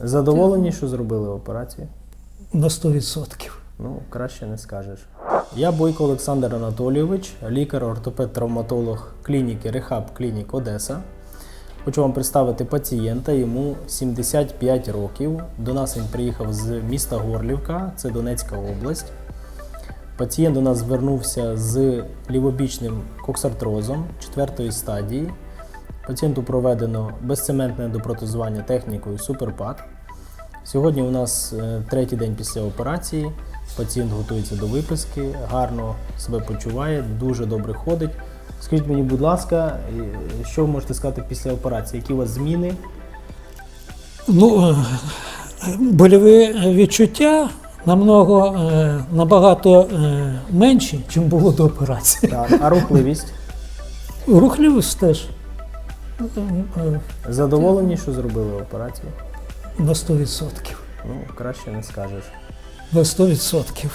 Задоволені, що зробили операцію? на 100%. Ну, краще не скажеш. Я Бойко Олександр Анатолійович, лікар-ортопед-травматолог клініки Рехаб Клінік Одеса. Хочу вам представити пацієнта, йому 75 років. До нас він приїхав з міста Горлівка, це Донецька область. Пацієнт до нас звернувся з лівобічним коксартрозом 4 стадії. Пацієнту проведено безцементне допротезування технікою Суперпад. Сьогодні у нас е, третій день після операції. Пацієнт готується до виписки, гарно себе почуває, дуже добре ходить. Скажіть мені, будь ласка, е, що ви можете сказати після операції? Які у вас зміни? Ну, е, больові відчуття намного, набагато менші, ніж було до операції. Так, а рухливість? Рухливість теж Задоволені, що зробили операцію? на 100%. Ну, краще не скажеш. На 100%.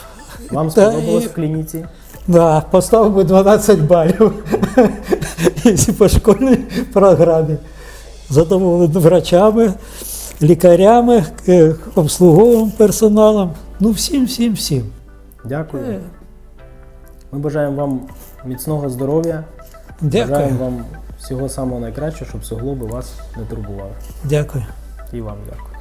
Вам сподобалось в клініці? Да, поставив би 12 балів по школьній програмі. Задоволений врачами, лікарями, е, обслуговим персоналом. Ну, всім, всім, всім. Дякую. Е, Ми бажаємо вам міцного здоров'я. Дякую. Бажаємо вам всього самого найкращого, щоб суглоби вас не турбували. Дякую. І вам дякую.